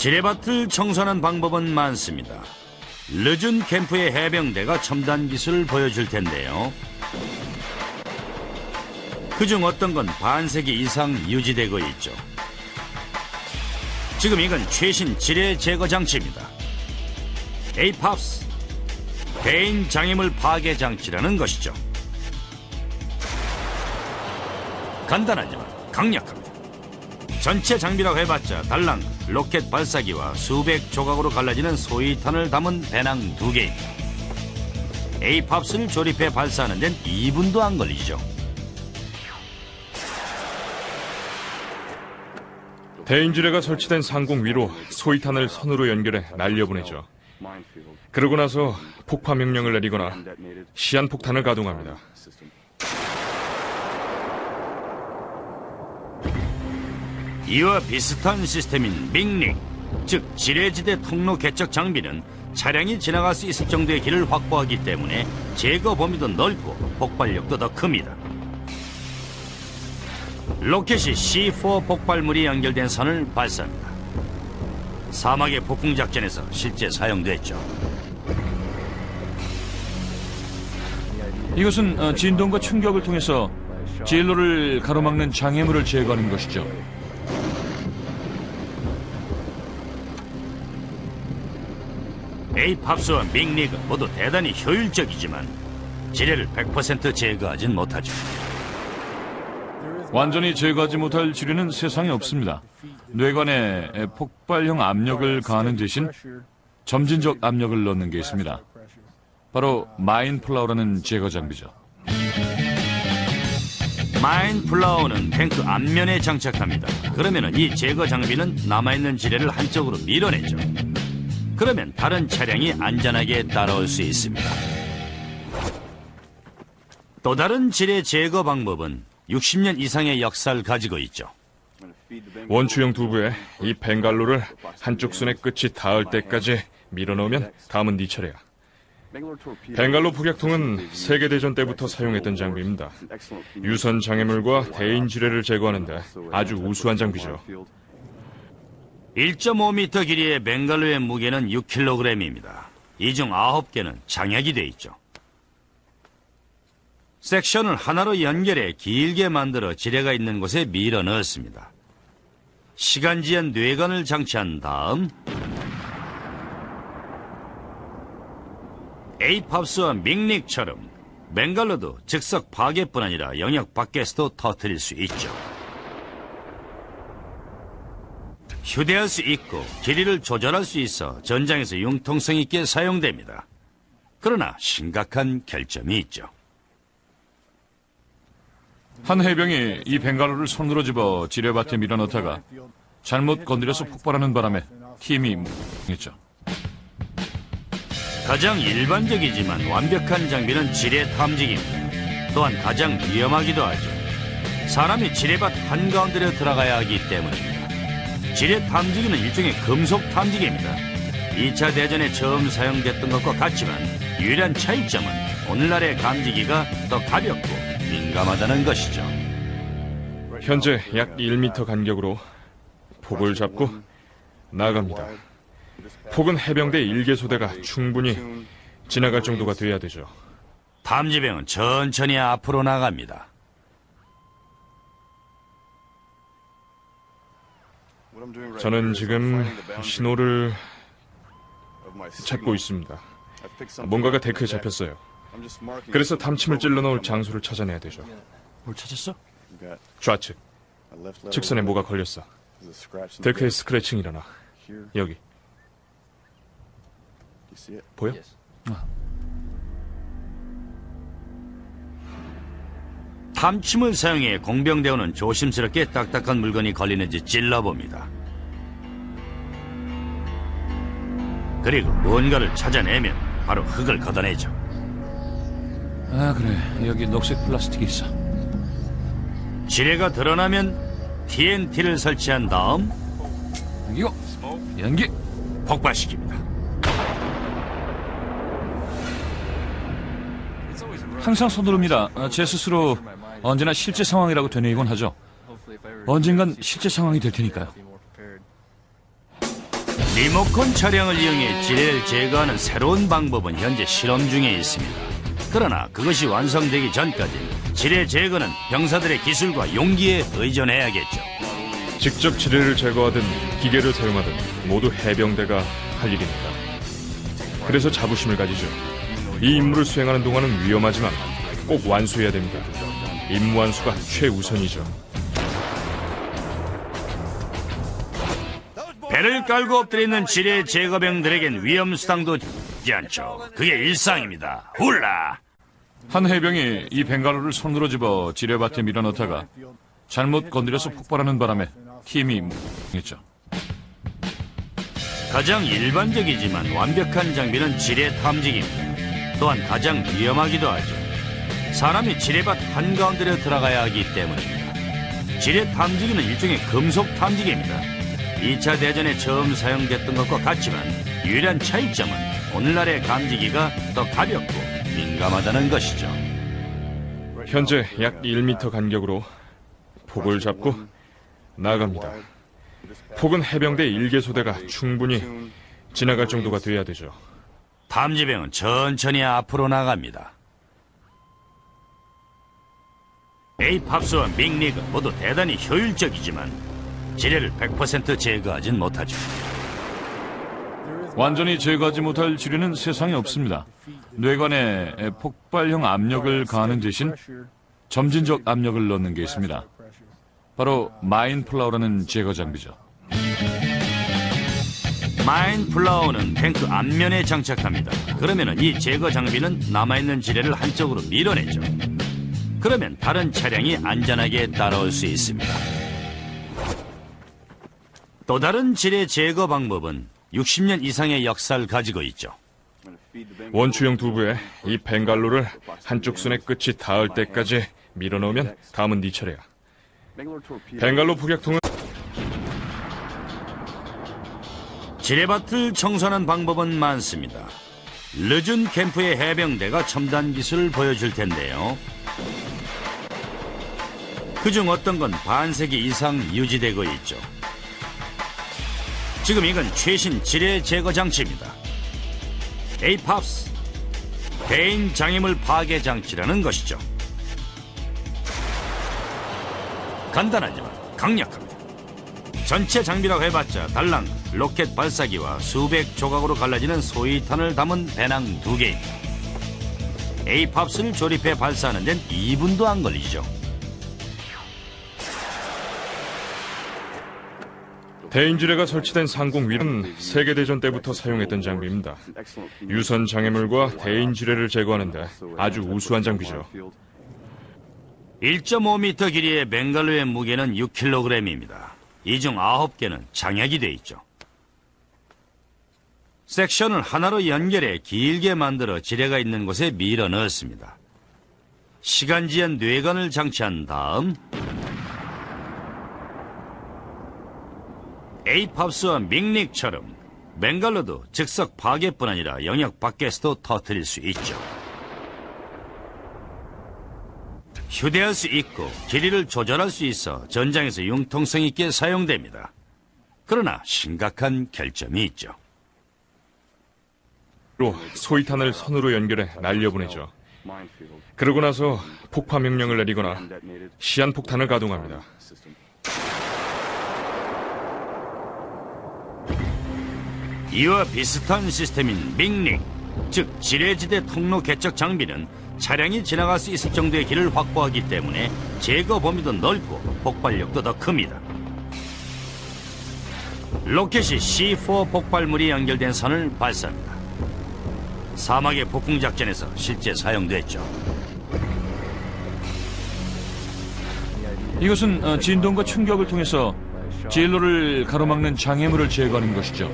지뢰밭을 청소하는 방법은 많습니다. 늦은 캠프의 해병대가 첨단 기술을 보여줄 텐데요. 그중 어떤 건 반세기 이상 유지되고 있죠. 지금 이건 최신 지뢰 제거 장치입니다. 에이팝스 개인 장애물 파괴 장치라는 것이죠. 간단하지만 강력합니다. 전체 장비라고 해봤자 달랑 로켓 발사기와 수백 조각으로 갈라지는 소위탄을 담은 배낭 두 개입니다. 에이팝스를 조립해 발사하는 데는 2분도 안 걸리죠. 대인지뢰가 설치된 상공 위로 소위탄을 선으로 연결해 날려보내죠. 그러고 나서 폭파 명령을 내리거나 시한폭탄을 가동합니다. 이와 비슷한 시스템인 밍링, 즉 지뢰지대 통로 개척 장비는 차량이 지나갈 수 있을 정도의 길을 확보하기 때문에 제거 범위도 넓고 폭발력도 더 큽니다. 로켓이 C4 폭발물이 연결된 선을 발사합니다. 사막의 폭풍 작전에서 실제 사용됐죠. 이것은 어, 진동과 충격을 통해서 진로를 가로막는 장애물을 제거하는 것이죠. 에이팝스와 밍리그 모두 대단히 효율적이지만 지뢰를 100% 제거하진 못하죠. 완전히 제거하지 못할 지뢰는 세상에 없습니다. 뇌관에 폭발형 압력을 가하는 대신 점진적 압력을 넣는 게 있습니다. 바로 마인 플라우라는 제거 장비죠. 마인 플라워는 탱크 앞면에 장착합니다. 그러면 이 제거 장비는 남아있는 지뢰를 한쪽으로 밀어내죠. 그러면 다른 차량이 안전하게 따라올 수 있습니다. 또 다른 지뢰 제거 방법은 60년 이상의 역사를 가지고 있죠. 원추형 두부에 이 벵갈로를 한쪽 손의 끝이 닿을 때까지 밀어넣으면 다음은 네 차례야. 벵갈로 폭약통은 세계대전 때부터 사용했던 장비입니다. 유선 장애물과 대인 지뢰를 제거하는데 아주 우수한 장비죠. 1.5m 길이의 벵갈로의 무게는 6kg입니다. 이 중 9개는 장약이 돼 있죠. 섹션을 하나로 연결해 길게 만들어 지뢰가 있는 곳에 밀어 넣었습니다. 시간지연 뇌관을 장치한 다음 에이팝스와 믹닉처럼 벵갈로도 즉석 파괴뿐 아니라 영역 밖에서도 터뜨릴 수 있죠. 휴대할 수 있고 길이를 조절할 수 있어 전장에서 융통성 있게 사용됩니다. 그러나 심각한 결점이 있죠. 한 해병이 이 벵갈로를 손으로 집어 지뢰밭에 밀어넣다가 잘못 건드려서 폭발하는 바람에 팀이 했죠. 가장 일반적이지만 완벽한 장비는 지뢰 탐지기입니다. 또한 가장 위험하기도 하죠. 사람이 지뢰밭 한가운데로 들어가야 하기 때문입니다. 지뢰 탐지기는 일종의 금속 탐지기입니다. 2차 대전에 처음 사용됐던 것과 같지만 유일한 차이점은 오늘날의 감지기가 더 가볍고 민감하다는 것이죠. 현재 약 1m 간격으로 폭을 잡고 나갑니다. 폭은 해병대 일개 소대가 충분히 지나갈 정도가 돼야 되죠. 탐지병은 천천히 앞으로 나갑니다. 저는 지금 신호를 찾고 있습니다. 뭔가가 데크에 잡혔어요. 그래서 탐침을 찔러 넣을 장소를 찾아내야 되죠. 뭘 찾았어? 좌측, 측선에 뭐가 걸렸어. 데크에 스크래칭이 일어나. 여기. 보여? 탐침을 사용해 공병대원은 조심스럽게 딱딱한 물건이 걸리는지 찔러봅니다. 그리고 뭔가를 찾아내면 바로 흙을 걷어내죠. 아 그래 여기 녹색 플라스틱이 있어. 지뢰가 드러나면 TNT를 설치한 다음 이거 연기. 폭발시킵니다. 항상 서두릅니다. 아, 제 스스로 언제나 실제 상황이라고 되뇌이곤 하죠. 언젠간 실제 상황이 될 테니까요. 리모컨 차량을 이용해 지뢰를 제거하는 새로운 방법은 현재 실험 중에 있습니다. 그러나 그것이 완성되기 전까지 지뢰 제거는 병사들의 기술과 용기에 의존해야겠죠. 직접 지뢰를 제거하든 기계를 사용하든 모두 해병대가 할 일입니다. 그래서 자부심을 가지죠. 이 임무를 수행하는 동안은 위험하지만 꼭 완수해야 됩니다. 임무 완수가 최우선이죠. 배를 깔고 엎드려 있는 지뢰 제거병들에겐 위험 수당도 주지 않죠. 그게 일상입니다. 훌라! 한 해병이 이 벵갈로를 손으로 집어 지뢰밭에 밀어넣다가 잘못 건드려서 폭발하는 바람에 힘이 했죠. 가장 일반적이지만 완벽한 장비는 지뢰 탐지기입니다. 또한 가장 위험하기도 하죠. 사람이 지뢰밭 한가운데로 들어가야 하기 때문입니다. 지뢰 탐지기는 일종의 금속 탐지기입니다. 2차 대전에 처음 사용됐던 것과 같지만 유일한 차이점은 오늘날의 감지기가 더 가볍고 민감하다는 것이죠. 현재 약 1m 간격으로 폭을 잡고 나갑니다. 폭은 해병대 일개소대가 충분히 지나갈 정도가 돼야 되죠. 탐지병은 천천히 앞으로 나갑니다. 에이팝스와 믹닉은 모두 대단히 효율적이지만 지뢰를 100% 제거하진 못하죠. 완전히 제거하지 못할 지뢰는 세상에 없습니다. 뇌관에 폭발형 압력을 가하는 대신 점진적 압력을 넣는 게 있습니다. 바로 마인 플라우라는 제거 장비죠. 마인 플라워는 탱크 앞면에 장착합니다. 그러면 이 제거 장비는 남아있는 지뢰를 한쪽으로 밀어내죠. 그러면 다른 차량이 안전하게 따라올 수 있습니다. 또 다른 지뢰 제거 방법은 60년 이상의 역사를 가지고 있죠. 원추형 두부에 이 벵갈로를 한쪽 손의 끝이 닿을 때까지 밀어넣으면 다음은 네 차례야. 벵갈로 폭약통은 지뢰밭을 청소하는 방법은 많습니다. 늦은 캠프의 해병대가 첨단 기술을 보여줄 텐데요. 그중 어떤 건 반세기 이상 유지되고 있죠. 지금 이건 최신 지뢰 제거 장치입니다. 에이팝스 개인 장애물 파괴 장치라는 것이죠. 간단하지만 강력합니다. 전체 장비라고 해봤자 달랑 로켓 발사기와 수백 조각으로 갈라지는 소위탄을 담은 배낭 두 개입니다. 에이팝스를 조립해 발사하는 데는 2분도 안 걸리죠. 대인지뢰가 설치된 상공 위는 세계대전 때부터 사용했던 장비입니다. 유선 장애물과 대인지뢰를 제거하는데 아주 우수한 장비죠. 1.5m 길이의 벵갈로의 무게는 6kg입니다. 이 중 9개는 장약이 돼 있죠. 섹션을 하나로 연결해 길게 만들어 지뢰가 있는 곳에 밀어 넣었습니다. 시간지연 뇌관을 장치한 다음 에이팝스와 믹닉처럼 벵갈로도 즉석 파괴뿐 아니라 영역 밖에서도 터뜨릴 수 있죠. 휴대할 수 있고 길이를 조절할 수 있어 전장에서 융통성 있게 사용됩니다. 그러나 심각한 결점이 있죠. 로 소위탄을 선으로 연결해 날려보내죠. 그러고 나서 폭파 명령을 내리거나 시한폭탄을 가동합니다. 이와 비슷한 시스템인 믹닉, 즉 지뢰지대 통로 개척 장비는 차량이 지나갈 수 있을 정도의 길을 확보하기 때문에 제거 범위도 넓고 폭발력도 더 큽니다. 로켓이 C4 폭발물이 연결된 선을 발사합니다. 사막의 폭풍 작전에서 실제 사용됐죠. 이것은 어, 진동과 충격을 통해서 진로를 가로막는 장애물을 제거하는 것이죠.